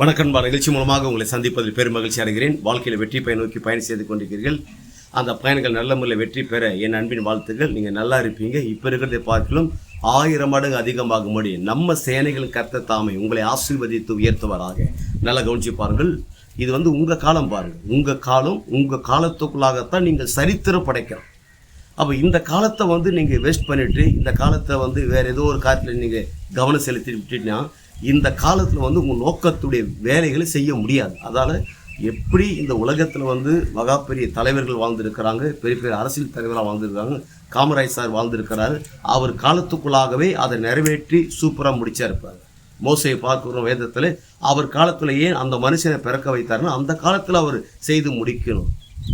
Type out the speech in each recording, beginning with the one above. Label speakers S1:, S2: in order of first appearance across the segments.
S1: வணக்கம்பா நிகழ்ச்சி மூலமாக உங்களை சந்திப்பதில் பெரும் மகிழ்ச்சி அடைகிறேன். வாழ்க்கையில் வெற்றி பயன் நோக்கி பயணம் செய்து கொண்டிருக்கிறீர்கள். அந்த பயணங்கள் நல்ல முறையில் வெற்றி பெற என் அன்பின் வாழ்த்துக்கள். நீங்கள் நல்லா இருப்பீங்க. இப்போ இருக்கிறதை பார்க்கலும் ஆயிரம் மடங்கு அதிகமாகும்படி நம்ம சேனைகள் கர்த்த தாமை உங்களை ஆசீர்வதித்து உயர்த்துவராக. நல்லா கவனிச்சு பாருங்கள். இது வந்து உங்கள் காலம் பாருங்கள். உங்கள் காலம் உங்கள் காலத்துக்குள்ளாகத்தான் நீங்கள் சரித்திரம் படைக்கணும் அப்போ இந்த காலத்தை வந்து நீங்கள் வேஸ்ட் பண்ணிட்டு இந்த காலத்தை வந்து வேறு ஏதோ ஒரு காலத்தில் நீங்கள் கவனம் செலுத்தி விட்டுட்டீங்கன்னா இந்த காலத்தில் வந்து உங்கள் நோக்கத்துடைய வேலைகளை செய்ய முடியாது. அதால் எப்படி இந்த உலகத்தில் வந்து மகா பெரிய தலைவர்கள் வாழ்ந்திருக்கிறாங்க பெரிய பெரிய அரசியல் தலைவராக வாழ்ந்திருக்காங்க காமராஜ் சார் வாழ்ந்திருக்கிறாரு அவர் காலத்துக்குள்ளாகவே அதை நிறைவேற்றி சூப்பராக முடிச்சா இருப்பார் மோசையை பார்க்கிறோம் வேதத்தில் அவர் காலத்தில் ஏன் அந்த மனுஷனை பிறக்க வைத்தாருன்னா அந்த காலத்தில் அவர் செய்து முடிக்கணும்.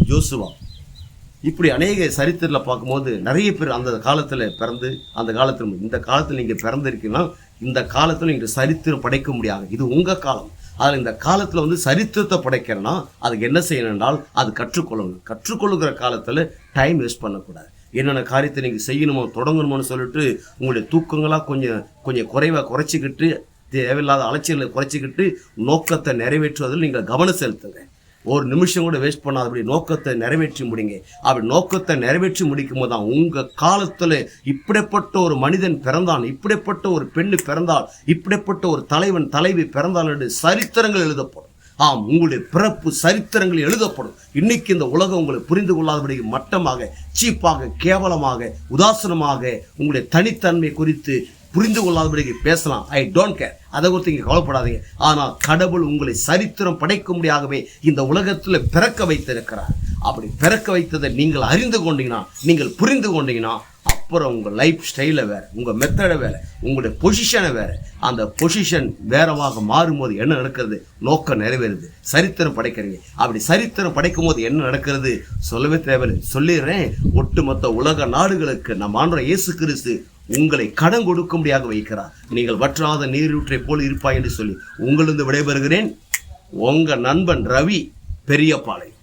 S1: ஜோசுவா. இப்படி அநேக சரித்திரத்தில் பார்க்கும்போது நிறைய பேர் அந்த காலத்தில் பிறந்து அந்த காலத்தில் இந்த காலத்தில் நீங்கள் பிறந்திருக்கீங்கன்னா இந்த காலத்தில் நீங்கள் சரித்திரம் படைக்க முடியாது. இது உங்கள் காலம். அதில் இந்த காலத்தில் வந்து சரித்திரத்தை படைக்கிறேன்னா அதுக்கு என்ன செய்யணும் என்றால் அது கற்றுக்கொள்ளணும். கற்றுக்கொள்ளுகிற காலத்தில் டைம் வேஸ்ட் பண்ணக்கூடாது. என்னென்ன காரியத்தை நீங்கள் செய்யணுமோ தொடங்கணுமோன்னு சொல்லிட்டு உங்களுடைய தூக்கங்களாக கொஞ்சம் கொஞ்சம் குறைவாக குறைச்சிக்கிட்டு தேவையில்லாத அலட்சியங்களை குறைச்சிக்கிட்டு நோக்கத்தை நிறைவேற்றுவதில் நீங்கள் கவனம் செலுத்துங்க. ஒரு நிமிஷம் கூட வேஸ்ட் பண்ணாதபடி நோக்கத்தை நிறைவேற்றி முடிங்க. அப்படி நோக்கத்தை நிறைவேற்றி முடிக்கும் போது தான் உங்கள் காலத்தில் இப்படிப்பட்ட ஒரு மனிதன் பிறந்தான் இப்படிப்பட்ட ஒரு பெண்ணு பிறந்தால் இப்படிப்பட்ட ஒரு தலைவன் தலைவி பிறந்தால் என்று சரித்திரங்கள் எழுதப்படும். ஆம் உங்களுடைய பிறப்பு சரித்திரங்கள் எழுதப்படும். இன்னைக்கு இந்த உலகம் உங்களை புரிந்து கொள்ளாதபடி மட்டமாக சீப்பாக கேவலமாக உதாசனமாக உங்களுடைய தனித்தன்மை குறித்து புரிந்து கொள்ளாதபடி பேசலாம். ஐ டோன்ட் கேர் அதை குறித்து இங்கே கவலைப்படாதீங்க. ஆனால் கடவுள் உங்களை சரித்திரம் படைக்க முடியாகவே இந்த உலகத்தில் பிறக்க வைத்திருக்கிறார். அப்படி பிறக்க வைத்ததை நீங்கள் அறிந்து கொண்டீங்கன்னா நீங்கள் புரிந்து கொண்டீங்கன்னா அப்புறம் உங்கள் லைஃப் ஸ்டைலை வேறு உங்கள் மெத்தடை வேறு உங்களுடைய பொசிஷனை வேறு அந்த பொசிஷன் வேறவாக மாறும்போது என்ன நடக்கிறது? நோக்கம் நிறைவேறுது. சரித்திரம் படைக்கிறீங்க. அப்படி சரித்திரம் படைக்கும் போது என்ன நடக்கிறது? சொல்லவே தேவையில்லை. சொல்லிடுறேன். ஒட்டுமொத்த உலக நாடுகளுக்கு நம்ம ஆண்டவர் இயேசு கிறிஸ்து உங்களை கடன் கொடுக்கும்படியாக வைக்கிறார். நீங்கள் வற்றாத நீரூற்றை போல் இருப்பாய் என்று சொல்லி உங்களிருந்து விடைபெறுகிறேன். உங்கள் நண்பன் ரவி பெரியபாளையம்